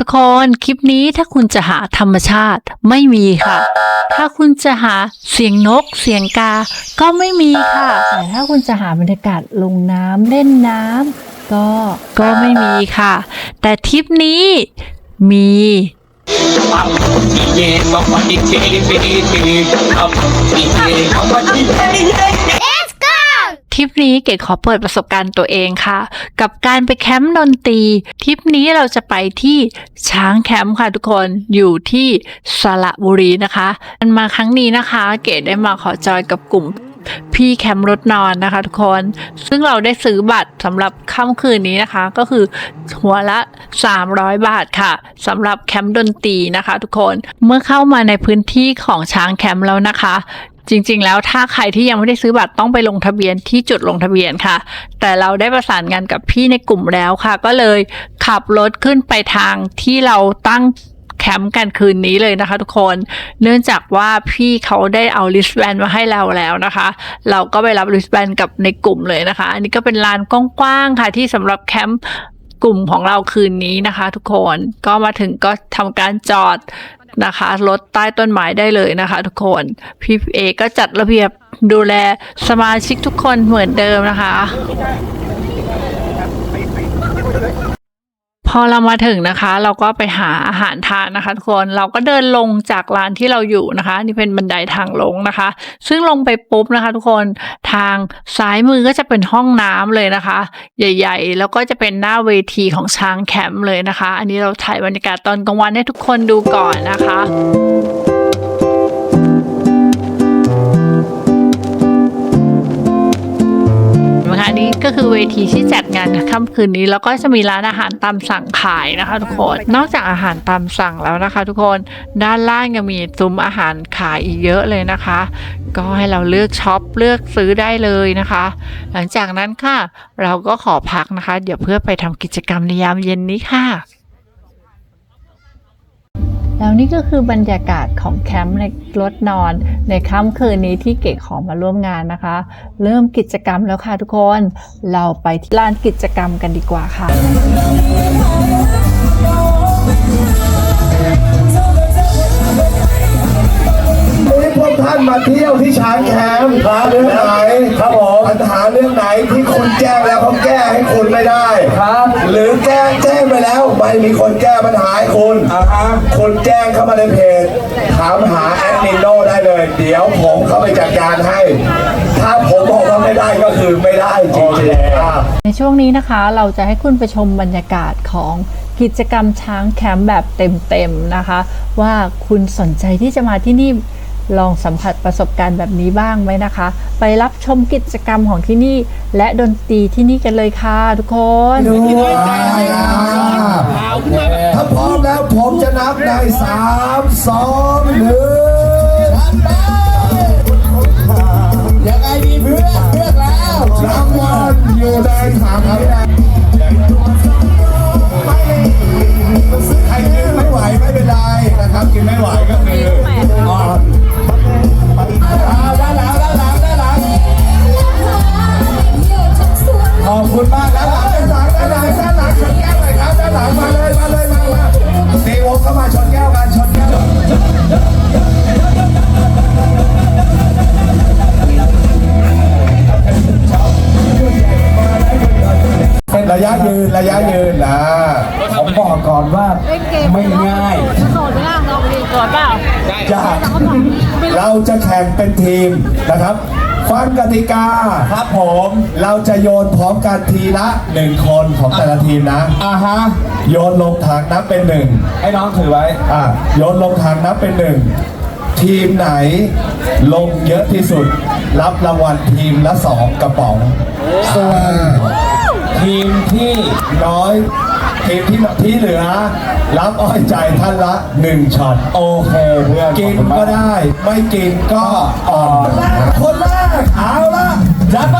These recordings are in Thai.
ทุกคนคลิปนี้ถ้าคุณจะหาธรรมชาติไม่มีค่ะ ถ้าคุณจะหาเสียงนก เสียงกา ก็ไม่มีค่ะ แต่ถ้าคุณจะหาบรรยากาศลงน้ำเล่นน้ำก็ก็ไม่มีค่ะ แต่ทริปนี้มีเทริปนี้เก๋ขอเปิดประสบการณ์ตัวเองค่ะ กับการไปแคมป์ดนตรีทริปนี้เราจะไปที่ช้างแคมป์ค่ะทุกคนอยู่ที่สระบุรีนะคะมันมาครั้งนี้นะคะ เก๋ได้มาขอจอยกับกลุ่มพี่แคมป์รถนอนนะคะทุกคน ซึ่งเราได้ซื้อบัตรสำหรับค่ำคืนนี้นะคะ ก็คือหัวละ 300 บาทค่ะสำหรับแคมป์ดนตรีนะคะ ทุกคนเมื่อเข้ามาในพื้นที่ของช้างแคมป์แล้วนะคะ จริง ๆ แล้วถ้าใครที่ยังไม่ได้ซื้อบัตรต้องไปลงทะเบียนที่จุดลงทะเบียนค่ะ แต่เราได้ประสานงานกับพี่ในกลุ่มแล้วค่ะ ก็เลยขับรถขึ้นไปทางที่เราตั้งแคมป์กันคืนนี้เลยนะคะทุกคน เนื่องจากว่าพี่เขาได้เอาลิสแบนมาให้เราแล้วนะคะ เราก็ไปรับลิสแบนกับในกลุ่มเลยนะคะ อันนี้ก็เป็นลานกว้างๆค่ะที่สำหรับแคมป์กลุ่มของเราคืนนี้นะคะ ทุกคน ก็มาถึงก็ทำการจอด นะคะรถใต้ต้นไม้ได้เลยนะคะทุกคน พี่เอก็จัดระเบียบดูแลสมาชิกทุกคนเหมือนเดิมนะคะ พอเรามาถึงนะคะ เราก็ไปหาอาหารทานนะคะทุกคนเราก็เดินลงจากร้านที่เราอยู่นะคะ นี่เป็นบันไดทางลงนะคะ ซึ่งลงไปปุ๊บนะคะ ทุกคนทางซ้ายมือก็จะเป็นห้องน้ำเลยนะคะ ใหญ่ ๆ แล้วก็จะเป็นหน้าเวทีของช้างแคมป์เลยนะคะ อันนี้เราถ่ายบรรยากาศตอนกลางวันให้ทุกคนดูก่อนนะคะ นี้ก็คือเวทีที่จัดงานค่ำคืนนี้ แล้วก็จะมีร้านอาหารตามสั่งขายนะคะทุกคน นอกจากอาหารตามสั่งแล้วนะคะ ทุกคนด้านล่างยังมีซุ้มอาหารขายอีกเยอะเลยนะคะ ก็ให้เราเลือกช็อปเลือกซื้อได้เลยนะคะ หลังจากนั้นค่ะ เราก็ขอพักนะคะ เดี๋ยวเพื่อไปทำกิจกรรมในยามเย็นนี้ค่ะ แล้วนี่ก็คือบรรยากาศของแคมป์ในรถนอนในค่ำคืนนี้ที่เก๋ของมาร่วมงานนะคะ เริ่มกิจกรรมแล้วค่ะทุกคน เราไปที่ลานกิจกรรมกันดีกว่าค่ะ ท่านมาเที่ยวที่ช้างแคมป์ครับเรื่องไหนครับผมปัญหาเรื่องไหนที่คุณแจ้งแล้วเขาแก้ให้คุณไม่ได้ครับ หรือแจ้งแจ้งไปแล้วไม่มีคนแก้ปัญหาให้คุณอ่าฮะคุณแจ้งเข้ามาในเพจถามหาแอดมินโนได้เลย เดี๋ยวผมเข้าไปจัดการให้ ถ้าผมบอกว่าไม่ได้ก็คือไม่ได้จริงๆอะในช่วงนี้นะคะเราจะให้คุณไปชมบรรยากาศของกิจกรรมช้างแคมป์แบบเต็มๆนะคะ ว่าคุณสนใจที่จะมาที่นี่ ลองสัมผัสประสบการณ์แบบนี้บ้างไหมนะคะ ไปรับชมกิจกรรมของที่นี่ และดนตรีที่นี่กันเลยค่ะทุกคนถ้าพร้อมแล้วผมจะนับในสามสองหนึ่1 มากด้านหลังด้านหลังด้านหลังด้านหลังชนแก้วหน่อยครับด้านหลังมาเลยมาเลยมามาตีวงเข้ามาชนแก้วกันชนแก้วเป็นระยะยืนระยะยืนนะผมบอกก่อนว่าไม่ง่ายโสดไหมล่ะลองดีก่อนเปล่าจะเราจะแข่งเป็นทีมนะครับ ฟังกติกาครับผมเราจะโยนพร้อมกันทีละหนึ่งคนของแต่ละทีมนะอ่าฮะโยนลงถังนับเป็นหนึ่งให้น้องถือไว้อ่าโยนลงถังนับเป็นหนึ่งทีมไหนลงเยอะที่สุด รับรางวัลทีมละสองกระป๋องส่วน ทีมที่น้อยทีมที่ที่เหลือ รับอ้อยใจท่านละหนึ่งช็อต โอเคเพื่อนกินก็ได้ ไม่กินก็อ่อนคนแรกเอาละจัดไป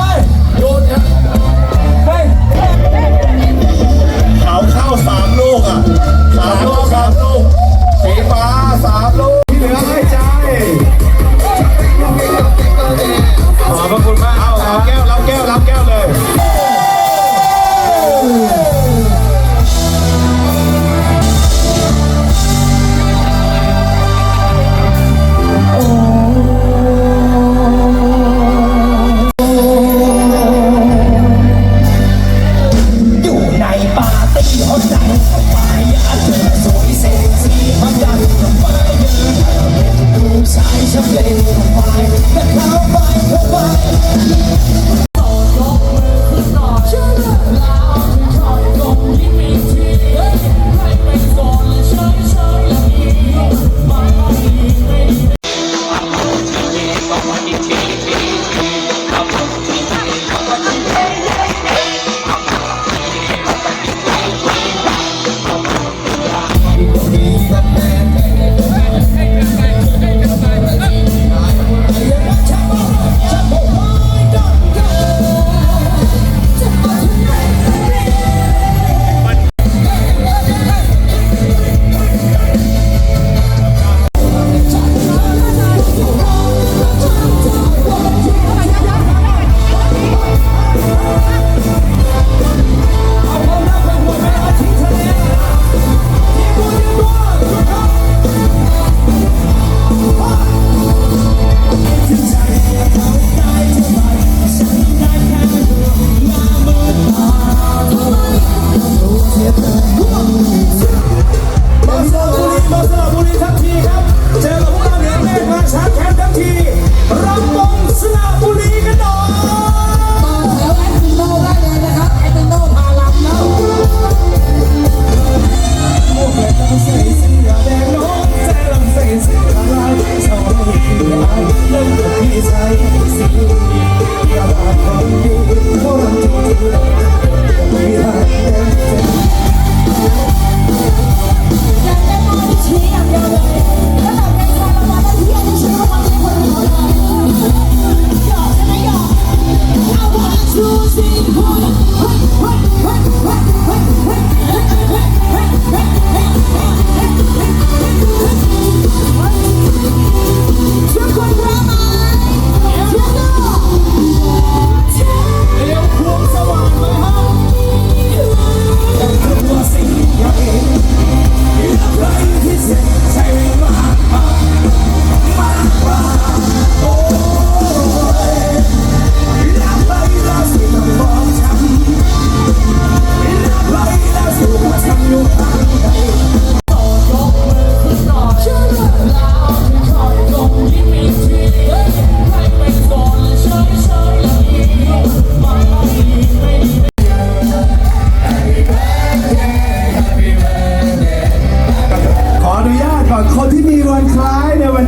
วั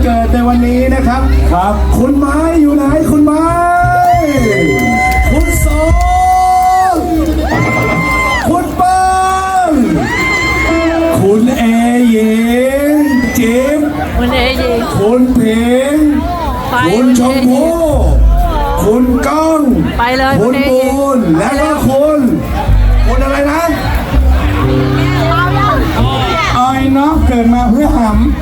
นนี้นะครับ ครับ คุณไม้อยู่ไหนคุณไม้คุณโสมคุณเปิ้ลคุณเอหญิงจิมคุณเอยิงคุณผิงไปคุณชมพู่คุณก้องไปเลยคุคุณณเอหญิปูงนและก็คุณคุณอะไรนะออยน้องเกิดมาเพื่อหำ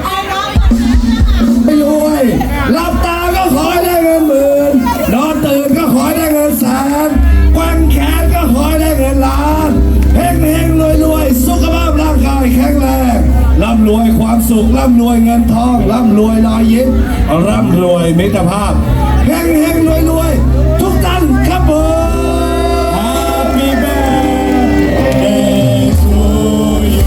ขร่ำรวยเงินทองร่ำรวยรอยยิ้มร่ำรวยมิตรภาพเฮงเฮงรวยรวยทุกท่านครับผม Happy birthday to you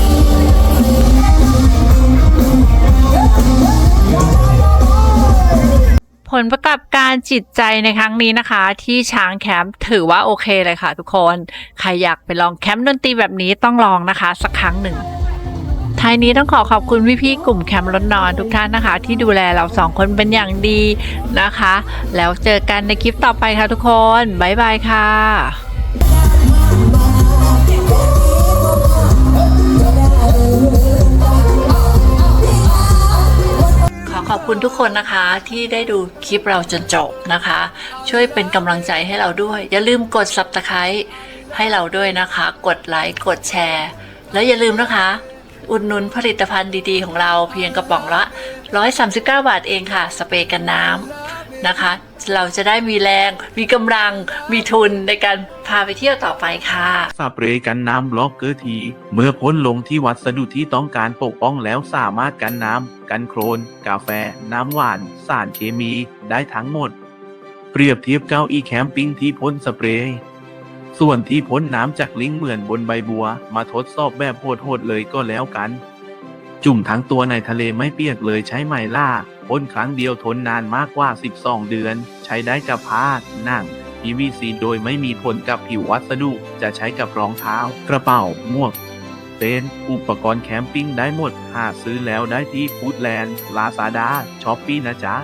ผลประกอบการจิตใจในครั้งนี้นะคะ ที่ช้างแคมป์ถือว่าโอเคเลยค่ะทุกคน ใครอยากไปลองแคมป์ดนตรีแบบนี้ต้องลองนะคะ สักครั้งหนึ่ง ท้ายนี้ต้องขอขอบคุณพี่ๆกลุ่มแคมป์รถนอนทุกท่านนะคะ ที่ดูแลเราสองคนเป็นอย่างดีนะคะ แล้วเจอกันในคลิปต่อไปค่ะทุกคน บ๊ายบายค่ะขอขอบคุณทุกคนนะคะที่ได้ดูคลิปเราจนจบนะคะ ช่วยเป็นกำลังใจให้เราด้วย อย่าลืมกด subscribe ให้เราด้วยนะคะ กดไลค์กดแชร์ แล้วอย่าลืมนะคะ อุดหนุนผลิตภัณฑ์ดีๆ ของเราเพียงกระป๋องละ 139 บาทเองค่ะ สเปรย์กันน้ำนะคะ เราจะได้มีแรง มีกำลัง มีทุนในการพาไปเที่ยวต่อไปค่ะ สเปรย์กันน้ำบล็อกเกอร์ที เมื่อพ่นลงที่วัสดุที่ต้องการปกป้องแล้วสามารถกันน้ำกันโครน กาแฟ น้ำหวาน สารเคมีได้ทั้งหมด เปรียบเทียบเก้าอี้แคมปิ้งที่พ่นสเปรย์ ส่วนที่พ้นน้ำจากลิงเหมือนบนใบบัว มาทดสอบแบบโหดๆเลยก็แล้วกัน จุ่มทั้งตัวในทะเลไม่เปียกเลยใช้ไหมล่าพ่นครั้งเดียวทนนานมากกว่า 12 เดือน ใช้ได้กับผ้าหนัง PVC โดยไม่มีผลกับผิววัสดุ จะใช้กับรองเท้า กระเป๋า หมวก เต็นท์อุปกรณ์แคมปิ้งได้หมด หาซื้อแล้วได้ที่ฟูดแลนด์ลาซาด้าช้อปปี้นะจ๊ะ